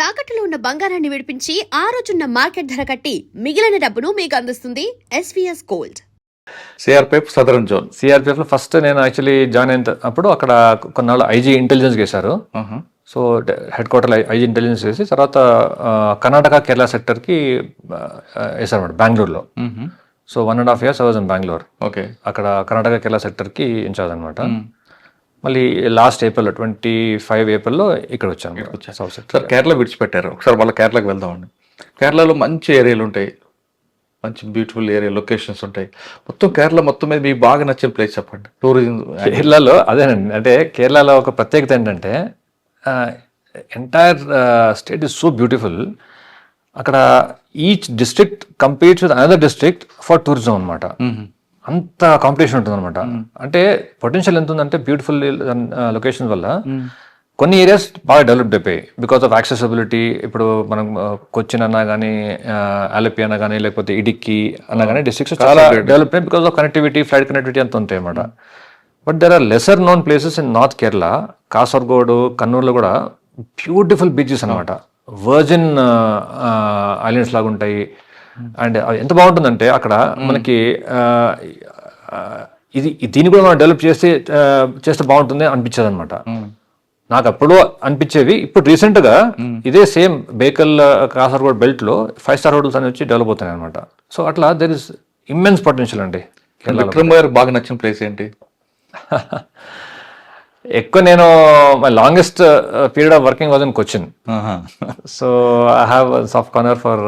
తాకట్టులో ఉన్న బంగారాన్ని విడిపించి ఆ రోజున్న మార్కెట్ ధర కట్టి మిగిలిన డబ్బును మీకు అందిస్తుంది SVS gold CRPF southern zone సిఆర్పిఎఫ్లో first నేను యాక్చువల్లీ జాయిన్ అయిన అప్పుడు అక్కడ కొన్నాళ్ళు ఐజీ ఇంటెలిజెన్స్ చేశారు. So head quarter IG intelligence చేసి తర్వాత కర్ణాటక కేరళ సెక్టర్కి వేసారన్నమాట బెంగళూరులో. So one and half years was in Bengaluru okay. అక్కడ కర్ణాటక కేరళ సెక్టర్కి ఇన్ఛార్జ్ అనమాట మళ్ళీ లాస్ట్ ఏప్రిల్ ట్వంటీ ఫైవ్ ఏప్రిల్లో ఇక్కడ వచ్చాను సార్ కేరళ విడిచిపెట్టారు. ఒకసారి మళ్ళీ కేరళకి వెళ్దామండి కేరళలో మంచి ఏరియాలు ఉంటాయి. మంచి బ్యూటిఫుల్ ఏరియా లొకేషన్స్ ఉంటాయి. మొత్తం కేరళ మొత్తం మీద మీకు బాగా నచ్చిన ప్లేస్ చెప్పండి. టూరిజం కేరళలో అదేనండి అంటే కేరళలో ఒక ప్రత్యేకత ఏంటంటే entire state is so beautiful అక్కడ each district competes with another district for tourism అనమాట అంత కాంపిటీషన్ ఉంటుంది అనమాట అంటే పొటెన్షియల్ ఎంత ఉందంటే బ్యూటిఫుల్ లొకేషన్ వల్ల కొన్ని ఏరియాస్ బాగా డెవలప్డ్ అయిపోయాయి. బికాస్ ఆఫ్ యాక్సెసిబిలిటీ ఇప్పుడు మనం కొచ్చిన్ అన్నా కానీ ఆలపి అన్నా కానీ లేకపోతే ఇడిక్కి అన్నా కానీ డిస్ట్రిక్ట్స్ చాలా డెవలప్ అయ్యాయి because of connectivity flight connectivity అంత ఉంటాయి అన్నమాట. But there are lesser known places in north Kerala Kasaragod కర్నూలులో కూడా బ్యూటిఫుల్ బీచెస్ అనమాట వర్జిన్ ఐలాండ్స్ లాగా ఉంటాయి. అండ్ ఎంత బాగుంటుందంటే అక్కడ మనకి ఇది దీన్ని కూడా మనం డెవలప్ చేస్తే చేస్తే బాగుంటుంది అనిపించదు అనమాట నాకు అప్పుడు అనిపించేవి ఇప్పుడు రీసెంట్గా ఇదే సేమ్ బేకల్ కాసర్గోడ్ బెల్ట్లో ఫైవ్ స్టార్ హోటల్స్ అని వచ్చి డెవలప్ అవుతున్నాయి అనమాట సో అట్లా దెర్ ఇస్ ఇమ్మెన్స్ పొటెన్షియల్ అండి విక్రమ్ గారు బాగా నచ్చిన ప్లేస్ ఏంటి? ఎక్కువ నేను my longest period of working was in Cochin so I have soft corner for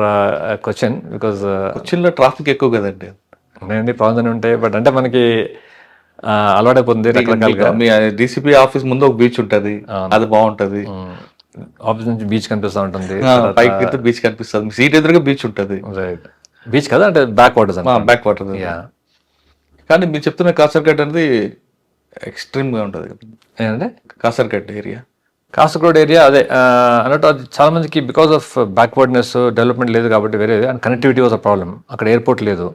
Cochin because కొచ్చిన్లో traffic ఎక్కువ కదండి. ఉన్నాయండి ప్రాబ్లమ్స్ ఉంటాయి బట్ అంటే మనకి uh, అలవాటైపోతుంది రకరకాలుగా. మీ డీసీపీ ఆఫీస్ ముందు ఒక బీచ్ ఉంటది. అది బాగుంటది. ఆఫీస్ నుంచి బీచ్ కనిపిస్తూ ఉంటుంది. పైకి బీచ్ కనిపిస్తుంది. మీ సీట్ ఎదురుగా బీచ్ ఉంటది. రైట్ బీచ్ కదా అంటే బ్యాక్ వాటర్స్ అంటే బ్యాక్ వాటర్ కానీ మీరు చెప్తున్న కాసర్గడ్ అనేది ఎక్స్ట్రీమ్గా ఉంటది ఏంటంటే కాసర్గడ్ ఏరియా. కాసర్గోడ్ ఏరియా అదే అన్నట్టు అది చాలా మందికి బికాస్ ఆఫ్ బ్యాక్వర్డ్నెస్ డెవలప్మెంట్ లేదు కాబట్టి వేరే and connectivity was a problem అక్కడ ఎయిర్పోర్ట్ లేదు.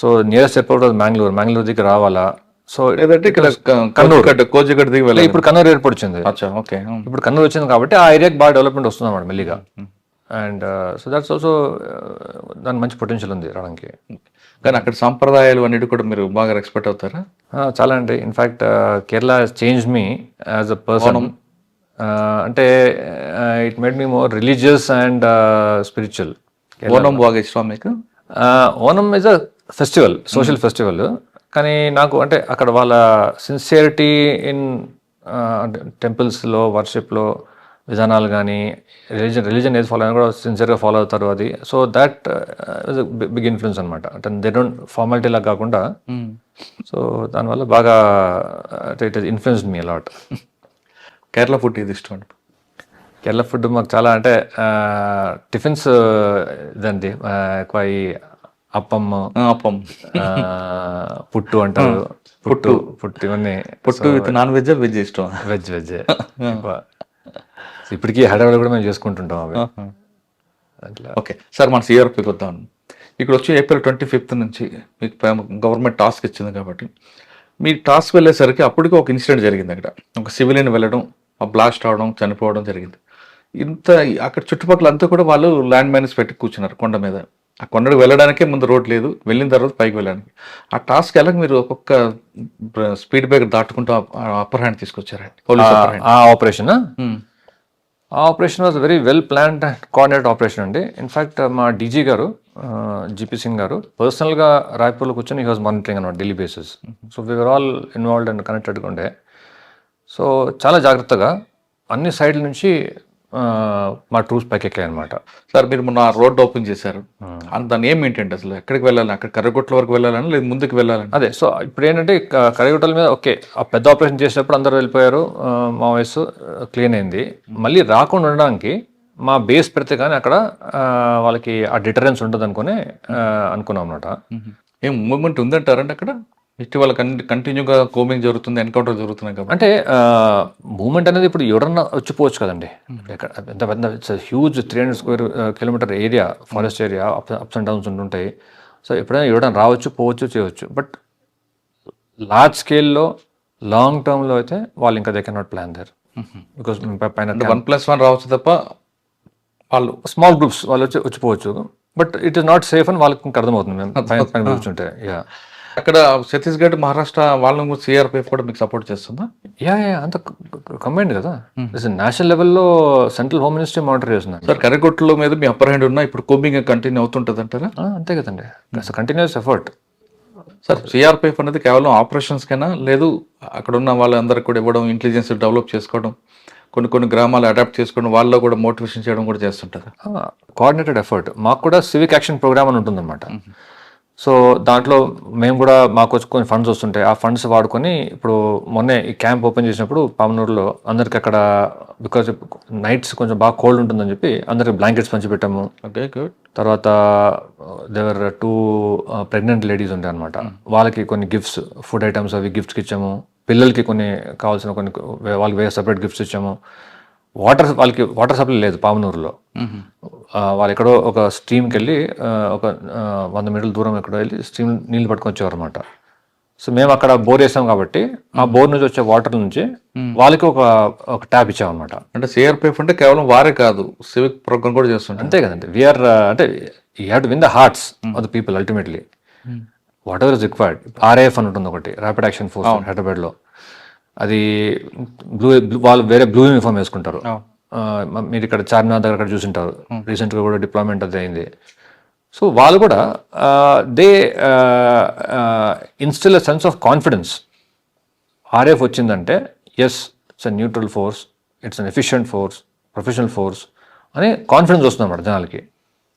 So nearest airport was Mangalore Mangalore దగ్గర రావాలా? సో లేదంటే ఇక్కడ కోజిగడ్ కోజిగడ్ దిగి ఇప్పుడు కన్నూరు ఎయిర్పోర్ట్ వచ్చింది. అచ్చా ఓకే. ఇప్పుడు కన్నూరు వచ్చింది కాబట్టి ఆ ఏరియాకి బాగా డెవలప్మెంట్ వస్తుంది అన్నమాట మెల్లిగా అండ్ సో దట్స్ ఆల్సో దాని మంచి పొటెన్షియల్ ఉంది రావడానికి. కానీ అక్కడ సాంప్రదాయాలు అన్నిటి కూడా మీరు బాగా రెస్పెక్ట్ అవుతారా? చాలా అండి in fact Kerala change me as a person అంటే it made me more religious and spiritual Onam బాగా ఇష్టం మీకు Onam is a festival social festival కానీ నాకు అంటే అక్కడ వాళ్ళ సిన్సియరిటీ ఇన్ టెంపుల్స్లో వర్షిప్లో విధానాలు కానీ రిలీజన్ రిలీజన్ ఏది ఫాలో అయినా కూడా సిన్సియర్గా ఫాలో అవుతారు అది. So that is big influence అనమాట అంటే దే డోంట్ ఫార్మాలిటీ లాగా కాకుండా సో దానివల్ల బాగా అంటే it influenced me a lot Kerala food ఇది ఇష్టం అండి? కేరళ ఫుడ్ మాకు చాలా అంటే టిఫిన్స్ ఇదండి ఆ, ఎక్కువ ఈ అప్పం అప్పం. పుట్టు అంటారు. పుట్టు. పుట్టు ఇవన్నీ. Puttu with non veg veg ఇష్టం వెజ్ వెజ్ ఇప్పటికీ హైదరాబాద్ కూడా మేము చేసుకుంటుంటాం అవి. అట్లా. ఓకే. సార్ మన సిఆర్పికి వద్దాం. ఇక్కడ వచ్చి ఏప్రిల్ ట్వంటీ ఫిఫ్త్ నుంచి మీకు గవర్నమెంట్ టాస్క్ ఇచ్చింది కాబట్టి. మీ టాస్క్ వెళ్ళేసరికి అప్పటికి ఒక ఇన్సిడెంట్ జరిగింది అక్కడ. ఒక సివిలియన్ వెళ్ళడం ఆ బ్లాస్ట్ అవడం చనిపోవడం జరిగింది. ఇంత అక్కడ చుట్టుపక్కల అంతా కూడా వాళ్ళు ల్యాండ్ మైనస్ పెట్టి కూర్చున్నారు కొండ మీద. ఆ కొండకు వెళ్ళడానికే ముందు రోడ్ లేదు. వెళ్ళిన తర్వాత పైకి వెళ్ళడానికి. ఆ టాస్క్ ఎలా మీరు ఒక్కొక్క స్పీడ్ బ్రేకర్ దాటుకుంటూ అప్పర్ హ్యాండ్ తీసుకొచ్చారండి ఆ ఆపరేషన్ ఆ operation was very well planned and coordinate operation అండి. ఇన్ఫ్యాక్ట్ మా డీజీ గారు జీపీ సింగ్ గారు పర్సనల్గా రాయ్పూర్లో కూర్చొని హీ వాజ్ మానిటరింగ్ అనమాట Delhi basis so we're all involved and కనెక్టెడ్గా ఉండే. సో చాలా జాగ్రత్తగా అన్ని సైడ్ల నుంచి మా ట్రూప్స్ పైకి అనమాట సార్ మీరు మొన్న రోడ్ ఓపెన్ చేశారు. అంత దాన్ని ఏం ఏంటంటే అసలు ఎక్కడికి వెళ్ళాలి అక్కడ కర్రగొట్ల వరకు వెళ్ళాలని లేదు ముందుకు వెళ్ళాలని? అదే సో ఇప్పుడు ఏంటంటే కరిగుట్టల మీద ఓకే ఆ పెద్ద ఆపరేషన్ చేసినప్పుడు అందరూ వెళ్ళిపోయారు మా వయసు క్లీన్ అయింది. మళ్ళీ రాకుండా ఉండడానికి మా బేస్ పెడితే కానీ అక్కడ వాళ్ళకి ఆ డిటరెన్స్ ఉంటుంది అనుకుని అనుకున్నాం అనమాట ఏం మూవ్మెంట్ ఉందంటారండి అక్కడ? ఇటీవల కంటిన్యూగా కోమింగ్ జరుగుతుంది ఎన్కౌంటర్ జరుగుతున్నాయి కాబట్టి. అంటే మూమెంట్ అనేది ఇప్పుడు ఎవరన్నా వచ్చిపోవచ్చు కదండి. ఎక్కడ ఎంత పెద్ద huge three hundred square kilometre area forest area ups and downs ఉంటుంటాయి. సో ఎప్పుడైనా ఎవరైనా రావచ్చు పోవచ్చు చేయవచ్చు. బట్ లార్జ్ స్కేల్లో లాంగ్ టర్మ్లో అయితే వాళ్ళు ఇంకా they cannot plan there because పైన వన్ ప్లస్ వన్ రావచ్చు తప్ప వాళ్ళు స్మాల్ గ్రూప్స్ వాళ్ళు వచ్చి వచ్చిపోవచ్చు. But it is not safe అని వాళ్ళకి ఇంకా అర్థమవుతుంది. మేము పైన పైన కూర్చుంటే యా అక్కడ ఛత్తీస్గఢ్ మహారాష్ట్ర వాళ్ళని సిఆర్పిఎఫ్ కూడా మీకు సపోర్ట్ చేస్తుందా? యా యా అంత కంబైండ్ కదా. నేషనల్ లెవెల్లో సెంట్రల్ హోమ్ మినిస్ట్రీ మానిటర్ చేస్తున్నాను సార్ కరగొట్టుల మీద మీ అప్పర్ హ్యాండ్ ఉన్నా ఇప్పుడు కోబింగ్ కంటిన్యూ అవుతుంటుంది అంటారా అంతే కదండి. కంటిన్యూస్ ఎఫర్ట్ సార్ సిఆర్పిఎఫ్ అనేది కేవలం ఆపరేషన్స్ కైనా లేదు అక్కడ ఉన్న వాళ్ళందరికీ కూడా ఇవ్వడం ఇంటెలిజెన్స్ డెవలప్ చేసుకోవడం కొన్ని కొన్ని గ్రామాలు అడాప్ట్ చేసుకోవడం వాళ్ళలో కూడా మోటివేషన్ చేయడం కూడా చేస్తుంటారు? కోఆర్డినేటెడ్ ఎఫర్ట్ మాకు కూడా సివిక్ యాక్షన్ ప్రోగ్రామ్ అని ఉంటుందన్నమాట. సో దాంట్లో మేము కూడా మాకు వచ్చి కొన్ని ఫండ్స్ వస్తుంటాయి. ఆ ఫండ్స్ వాడుకొని ఇప్పుడు మొన్నే ఈ క్యాంప్ ఓపెన్ చేసినప్పుడు పామనూరులో అందరికి అక్కడ బికాజ్ నైట్స్ కొంచెం బాగా కోల్డ్ ఉంటుందని చెప్పి అందరికి బ్లాంకెట్స్ పంచిపెట్టాము. ఓకే గుడ్ తర్వాత దేవర్ టూ ప్రెగ్నెంట్ లేడీస్ ఉంటాయి అనమాట వాళ్ళకి కొన్ని గిఫ్ట్స్ ఫుడ్ ఐటమ్స్ అవి గిఫ్ట్స్ ఇచ్చాము. పిల్లలకి కొన్ని కావాల్సిన కొన్ని వాళ్ళకి వేరే సపరేట్ గిఫ్ట్స్ ఇచ్చాము. వాటర్ వాళ్ళకి వాటర్ సప్లై లేదు పామనూరులో వాళ్ళు ఎక్కడో ఒక స్ట్రీమ్కి వెళ్ళి ఒక వంద మీటర్ల దూరం ఎక్కడో వెళ్ళి స్ట్రీమ్ నీళ్ళు పట్టుకొని వచ్చేవారు అనమాట సో మేము అక్కడ బోర్ వేసాం కాబట్టి ఆ బోర్ నుంచి వచ్చే వాటర్ నుంచి వాళ్ళకి ఒక ఒక ట్యాప్ ఇచ్చామన్నమాట అంటే సిఆర్పిఎఫ్ అంటే కేవలం వారే కాదు సివిక్ ప్రోగ్రామ్ కూడా చేస్తుంటారు. అంతే కదండి. వీఆర్ అంటే you have to win the hearts of the people ultimately whatever is required RAF అని ఉంటుంది ఒకటి ర్యాపిడ్ యాక్షన్ ఫోర్స్ హైదరాబాద్లో అది బ్లూ వాళ్ళు వేరే బ్లూ యూనిఫామ్ వేసుకుంటారు. మీరు ఇక్కడ చార్మినార్ దగ్గర అక్కడ చూసింటారు. రీసెంట్గా కూడా డిప్లాయ్మెంట్ అది అయింది. సో వాళ్ళు కూడా they instil a sense of confidence RAF వచ్చిందంటే yes it's a neutral force it's an efficient force professional force అని కాన్ఫిడెన్స్ వస్తుంది అన్నమాట జనాలకి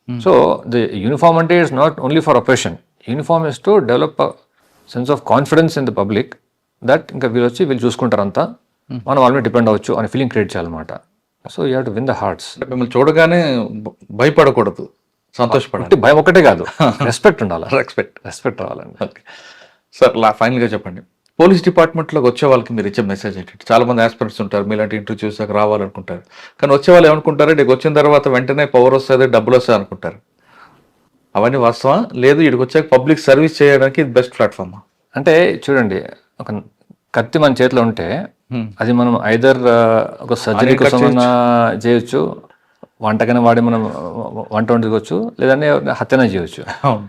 సో ది యూనిఫామ్ అంటే it's not only for operation uniform is to develop sense of confidence in the public that ఇంకా వీళ్ళు వచ్చి వీళ్ళు చూసుకుంటారు అంతా మనం వాళ్ళ మీద డిపెండ్ అవ్వచ్చు అనే ఫీలింగ్ క్రియేట్ చేయాలన్నమాట. So you have to win the hearts మిమ్మల్ని చూడగానే భయపడకూడదు. సంతోషపడాలి. భయం ఒకటే కాదు. రెస్పెక్ట్ ఉండాలి. రెస్పెక్ట్ రెస్పెక్ట్ రావాలండి. ఓకే సార్ లా ఫైనల్గా చెప్పండి. పోలీస్ డిపార్ట్మెంట్లోకి వచ్చే వాళ్ళకి మీరు ఇచ్చే మెసేజ్ ఏంటి? చాలా మంది ఆస్పిరెంట్స్ ఉంటారు మీలాంటి ఇంటర్వ్యూ చూసాక రావాలనుకుంటారు. కానీ వచ్చే వాళ్ళు ఏమనుకుంటారు? నీకు వచ్చిన తర్వాత వెంటనే పవర్ వస్తుంది డబ్బులు వస్తాయి అనుకుంటారు. అవన్నీ వాస్తవా లేదు ఇక్కడికి వచ్చాక పబ్లిక్ సర్వీస్ చేయడానికి బెస్ట్ ప్లాట్ఫామ్ అంటే చూడండి ఒక కత్తి మన చేతిలో ఉంటే అది మనం ఐదర్ ఒక సర్జరీ కోసం చేయొచ్చు. వంటకైనా వాడి మనం వంట వండుకోవచ్చు. లేదంటే హత్యన చేయొచ్చు. అవును.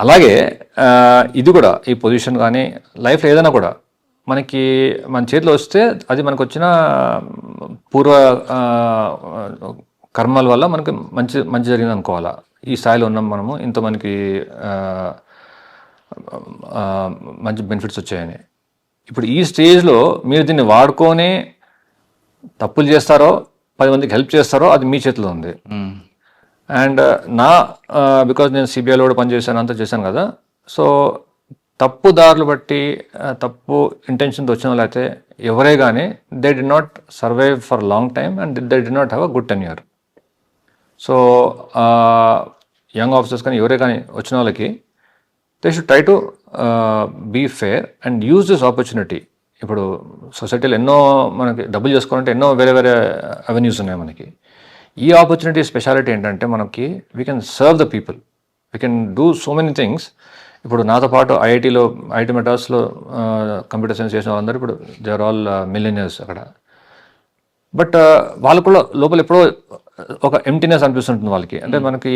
అలాగే ఇది కూడా ఈ పొజిషన్ కానీ లైఫ్లో ఏదైనా కూడా మనకి మన చేతిలో వస్తే అది మనకు వచ్చిన పూర్వ కర్మల వల్ల మనకి మంచి మంచి జరిగింది అనుకోవాలా ఈ స్థాయిలో ఉన్నాం మనము. ఇంత మనకి మంచి బెనిఫిట్స్ వచ్చాయని. ఇప్పుడు ఈ స్టేజ్లో మీరు దీన్ని వాడుకొని తప్పులు చేస్తారో పది మందికి హెల్ప్ చేస్తారో అది మీ చేతిలో ఉంది. అండ్ నా బికాజ్ నేను సిబిఐలో కూడా పనిచేశాను అంతా చేశాను కదా. సో తప్పు దారులు బట్టి తప్పు ఇంటెన్షన్తో వచ్చిన వాళ్ళు అయితే ఎవరే కానీ they did not survive for long time and they did not have a good ten year so young officers కానీ ఎవరే కానీ వచ్చిన వాళ్ళకి they should try to be fair and use this opportunity ఇప్పుడు సొసైటీలో ఎన్నో మనకి డబ్బులు చేసుకోవాలంటే ఎన్నో వేరే వేరే అవెన్యూస్ ఉన్నాయి మనకి. ఈ ఆపర్చునిటీ స్పెషాలిటీ ఏంటంటే మనకి we can serve the people we can do so many things ఇప్పుడు నాతో పాటు ఐఐటీలో ఐఐటి మెటాస్లో కంప్యూటర్ సైన్స్ చేసిన వాళ్ళందరూ ఇప్పుడు దే ఆర్ ఆల్ మిలినియర్స్ అక్కడ. బట్ వాళ్ళకు కూడా లోపల ఎప్పుడో ఒక ఎంటీనెస్ అనిపిస్తుంటుంది వాళ్ళకి. అంటే మనకి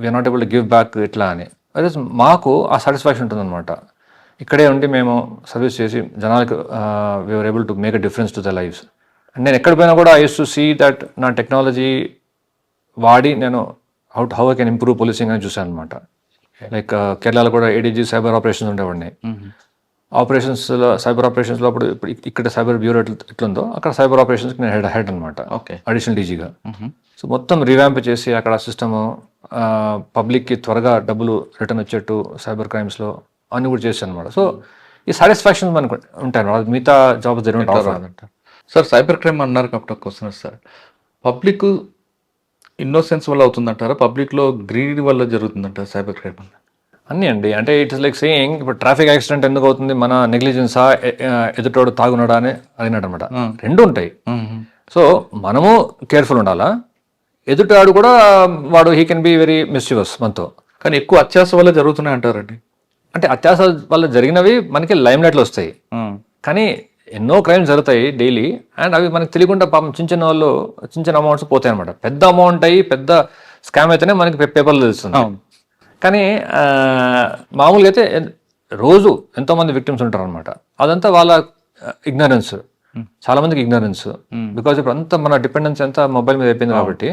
we're not able to give back ఇట్లా అని. అదే మాకు ఆ సాటిస్ఫాక్షన్ ఉంటుంది అనమాట ఇక్కడే ఉండి మేము సర్వీస్ చేసి జనాలకు we're able to make a difference to the lives and నేను ఎక్కడ పోయినా కూడా I use to see that నా టెక్నాలజీ వాడి నేను how how I can improve policing అని చూసాను అనమాట లైక్ కేరళలో కూడా ఏడీజీ సైబర్ ఆపరేషన్స్ ఉండేవాడిని. ఆపరేషన్స్ సైబర్ ఆపరేషన్స్లో అప్పుడు ఇప్పుడు ఇక్కడ సైబర్ బ్యూరో ఎట్ల ఎట్లుందో అక్కడ సైబర్ ఆపరేషన్స్ నేను హెడ్ హెడ్ అనమాట ఓకే అడిషనల్ డీజీగా సో మొత్తం రివ్యాంప్ చేసి అక్కడ సిస్టమ్ పబ్లిక్కి త్వరగా డబ్బులు రిటర్న్ వచ్చేట్టు సైబర్ క్రైమ్స్లో అన్ని కూడా చేశాను అనమాట సో ఈ సాటిస్ఫాక్షన్ మనకు ఉంటాయి అన్నమాట. మిగతా జాబ్స్ జరిగిన సార్ సైబర్ క్రైమ్ అన్నారు కాబట్టి ఒక క్వశ్చన్ సార్. పబ్లిక్ ఇన్నోసెన్స్ వల్ల అవుతుందంటారా? పబ్లిక్లో గ్రీడ్ వల్ల జరుగుతుందంటారా సైబర్ క్రైమ్ వల్ల? అన్నీ అండి. అంటే ఇట్స్ లైక్ సేయింగ్ ఇప్పుడు ట్రాఫిక్ యాక్సిడెంట్ ఎందుకు అవుతుంది? మన నెగ్లిజెన్సా ఎదుటోడు తాగున్నాడా అని అడిగినట్టు అనమాట రెండు ఉంటాయి. సో మనము కేర్ఫుల్ ఉండాలా? ఎదుటాడు కూడా వాడు he can be very mischievous మనతో. కానీ ఎక్కువ అత్యాస వల్ల జరుగుతున్నాయి అంటారండి. అంటే అత్యాస వల్ల జరిగినవి మనకి లైమ్ లైట్లో వస్తాయి కానీ ఎన్నో క్రైమ్స్ జరుగుతాయి డైలీ. అండ్ అవి మనకి తెలియకుండా పాపం చిన్న చిన్న వాళ్ళు చిన్న చిన్న అమౌంట్స్ పోతాయి అనమాట పెద్ద అమౌంట్ అయ్యి పెద్ద స్కామ్ అయితేనే మనకి పేపర్లో తెలుస్తుంది. కానీ మామూలుగా అయితే రోజు ఎంతో మంది విక్టిమ్స్ ఉంటారు అనమాట అదంతా వాళ్ళ ఇగ్నరెన్స్ చాలా మందికి ఇగ్నరెన్స్ బికాజ్ ఇప్పుడు అంతా మన డిపెండెన్స్ అంతా మొబైల్ మీద అయిపోయింది కాబట్టి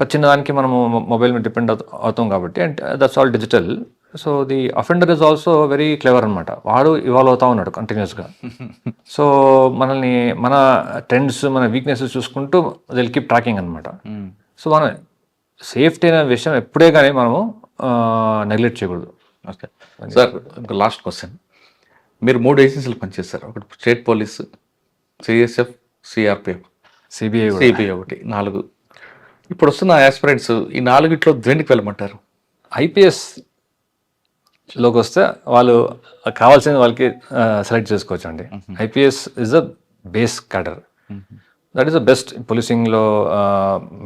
ప్రతి చిన్నదానికి మనము మొబైల్ మీద డిపెండ్ అవుతాం కాబట్టి and that's all digital so the offender is also very clever అనమాట వాడు ఇవాల్వ్ అవుతా ఉన్నాడు కంటిన్యూస్గా సో మనల్ని మన ట్రెండ్స్ మన వీక్నెసెస్ చూసుకుంటూ దిల్ కీప్ ట్రాకింగ్ అనమాట సో మనం సేఫ్టీ అనే విషయం ఎప్పుడే కానీ మనము నెగ్లెక్ట్ చేయకూడదు. ఓకే సార్ ఇంకా లాస్ట్ క్వశ్చన్ మీరు మూడు ఏజెన్సీలు పనిచేస్తారు ఒకటి state police CSF CRPF CBI CBI ఒకటి నాలుగు. ఇప్పుడు వస్తున్న ఆస్పిరెంట్స్ ఈ నాలుగిట్లో దేనికి వెళ్ళమంటారు? ఐపీఎస్లోకి వస్తే వాళ్ళు కావాల్సిన వాళ్ళకి సెలెక్ట్ చేసుకోవచ్చు అండి IPS is the base cadre that is the best పోలీసింగ్లో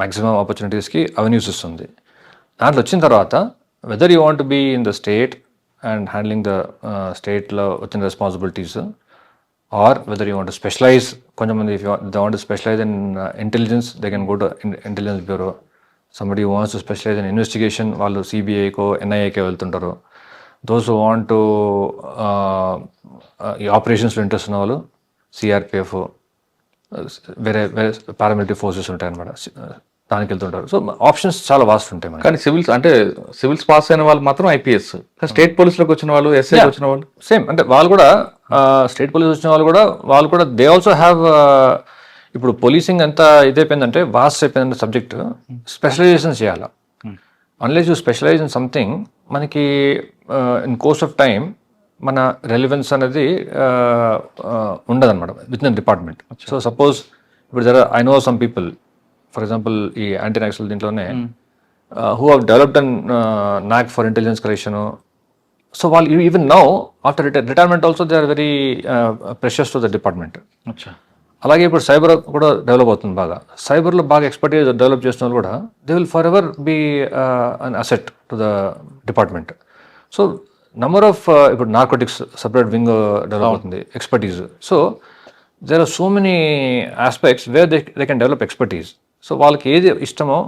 maximum ఆపర్చునిటీస్కి అవెన్యూస్ ఇస్తుంది. దాంట్లో వచ్చిన తర్వాత whether you want be in the state and handling the స్టేట్లో వచ్చిన responsibilities or whether you want specialize కొంతమంది if they want specialize in intelligence they can go to intelligence bureau somebody wants to specialize in investigation వాళ్ళు సిబిఐకో ఎన్ఐఏకో వెళ్తుంటారు. Those want to ఈ ఆపరేషన్స్లో interest ఉన్న వాళ్ళు CRPF వేరే వేరే పారామిలిటరీ ఫోర్సెస్ ఉంటాయి అనమాట దానికి వెళ్తుంటారు. సో ఆప్షన్స్ చాలా వాస్ట్ ఉంటాయి మనకి. కానీ సివిల్స్ అంటే సివిల్స్ పాస్ అయిన వాళ్ళు మాత్రం ఐపీఎస్ స్టేట్ పోలీస్లోకి వచ్చిన వాళ్ళు ఎస్ఐ వచ్చిన వాళ్ళు. సేమ్ అంటే వాళ్ళు కూడా స్టేట్ పోలీస్ వచ్చిన వాళ్ళు కూడా వాళ్ళు కూడా దే ఆల్సో హ్యావ్ ఇప్పుడు పోలీసింగ్ ఎంత ఇదైపోయిందంటే వాస్ట్ అయిపోయిందంటే సబ్జెక్ట్ స్పెషలైజేషన్ చేయాలి? Unless you specialize in something మనకి ఇన్ కోర్స్ ఆఫ్ టైం మన రెలివెన్స్ అనేది ఉండదు అనమాట with in department so suppose ఇప్పుడు జర I know some people for example ఈ యాంటీ నక్సల్ దీంట్లోనే who have developed and knack for intelligence collection so వాళ్ళు even now after retire retirement also they are very precious to the department అలాగే ఇప్పుడు cyber కూడా develop అవుతుంది బాగా. సైబర్లో బాగా expertise develop చేస్తున్న వాళ్ళు కూడా they will forever be an asset to the department so number of ఇప్పుడు నార్కోటిక్స్ సపరేట్ వింగ్ డెవలప్ అవుతుంది expertise so there are so many aspects where they they can develop expertise so వాళ్ళకి ఏది ఇష్టమో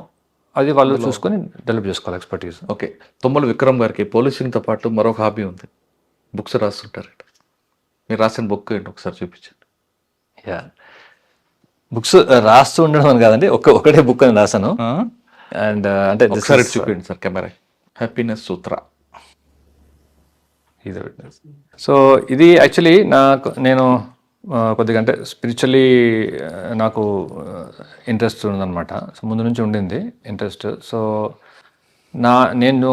అది వాళ్ళు చూసుకొని డెవలప్ చేసుకోవాలి expertise. Okay. Tummala Vikram గారికి పోలీసింగ్తో పాటు మరొక హాబీ ఉంది. బుక్స్ రాస్తుంటారట. మీరు రాసిన బుక్ ఏంటి ఒకసారి చూపించండి. యా. బుక్స్ రాస్తూ ఉండడం అని కాదండి ఒక ఒకటే బుక్ అని రాశాను. అండ్ అంటే this ఒకసారి చూపించండి సార్ కెమెరా. హ్యాపీనెస్ సూత్ర ఇది సో ఇది యాక్చువల్లీ నాకు నేను కొద్దిగా అంటే స్పిరిచువల్లీ నాకు ఇంట్రెస్ట్ ఉందన్నమాట సో ముందు నుంచి ఉండింది ఇంట్రెస్ట్ సో నా నేను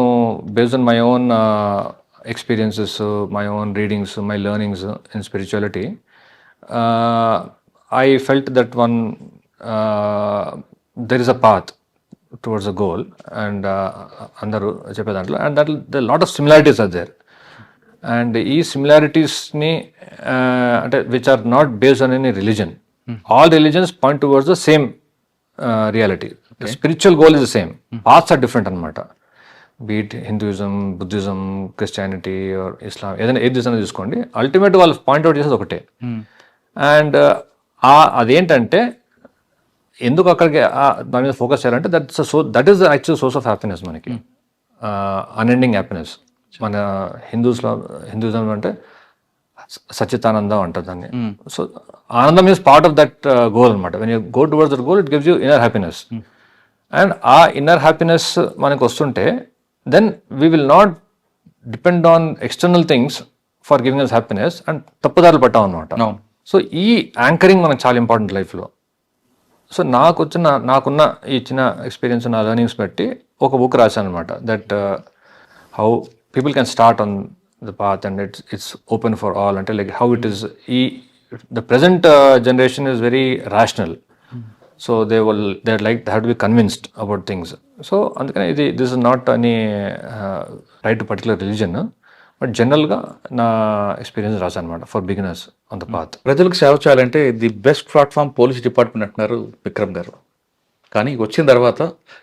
based on my own experiences my own readings my learnings in spirituality I felt that one there is a path towards a goal and అందరూ చెప్పే దాంట్లో. And that the lot of similarities are there and ఈ సిమిలారిటీస్ని అంటే which are not based on any religion all religions point towards the same reality spiritual goal is the same paths are different అనమాట be it Hinduism Buddhism Christianity or Islam ఏదైనా ఏది తీసినా చూసుకోండి ultimate వాళ్ళు point out చేసేది ఒకటే. And అదేంటంటే ఎందుకు అక్కడికి దాని మీద ఫోకస్ చేయాలంటే that so that is the actual source of happiness మనకి. అన్ఎండింగ్ హ్యాపీనెస్ మన హిందూస్లో హిందూజం అంటే స- సచ్చితానందం అంటారు దాన్ని. సో ఆనందం is part of that goal అనమాట when you go towards that goal it gives you inner happiness and ఆ ఇన్నర్ హ్యాపీనెస్ మనకు వస్తుంటే then we will not depend on external things for giving us happiness and తప్పుదారులు పట్టాం అనమాట. So ఈ anchoring మనకు చాలా important లైఫ్లో సో నాకు వచ్చిన నాకున్న ఈ చిన్న ఎక్స్పీరియన్స్ నా లెర్నింగ్స్ బట్టి ఒక బుక్ రాశాను అనమాట that how people can start on the path and it's it's open for all అంటే లైక్ హౌ ఇట్ ఈస్ ఈ the present generation is very rational so they will they like they have to be convinced about things so అందుకని ఇది this is not అని right to particular religion but జనరల్గా నా experience రాశాను అనమాట for beginners on the path ప్రజలకు సేవ చేయాలంటే the best platform police department అంటున్నారు విక్రమ్ గారు. కానీ వచ్చిన తర్వాత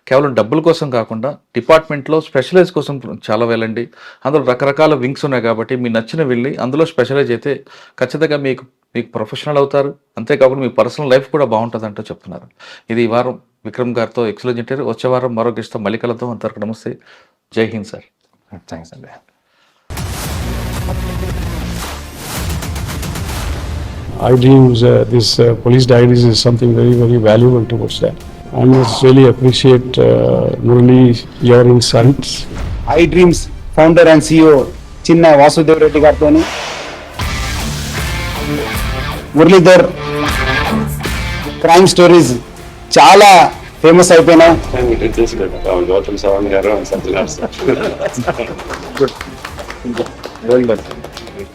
కేవలం డబ్బుల కోసం కాకుండా డిపార్ట్మెంట్లో స్పెషలైజ్ కోసం చాలా వెళ్ళండి. అందులో రకరకాల వింగ్స్ ఉన్నాయి కాబట్టి మీ నచ్చిన వెళ్ళి అందులో స్పెషలైజ్ అయితే ఖచ్చితంగా మీకు మీకు ప్రొఫెషనల్ అవుతారు. అంతేకాకుండా మీ పర్సనల్ లైఫ్ కూడా బాగుంటుంది అంటూ చెప్తున్నారు. ఇది ఈ వారం విక్రమ్ గారితో ఎక్సలెంట్ ఇంటర్వ్యూ వచ్చే వారం మరో గెస్ట్తో మళ్ళీ కలుద్దాం. అంతవరకు నమస్తే. జై హింద్ సార్. థ్యాంక్స్ అండి. I dreams, uh, this uh, police diaries is something very, very valuable towards that. I must really appreciate uh, Murali, your insights. I dreams founder and CEO Chinna Vasudev Reddy గారితో Muralidhar crime stories చాలా famous అయిపోయినాయి గౌతమ్ సవాంగ్ గారు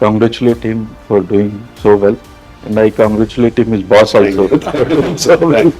congratulate him for doing so well. And I congratulate him, his boss also. so well.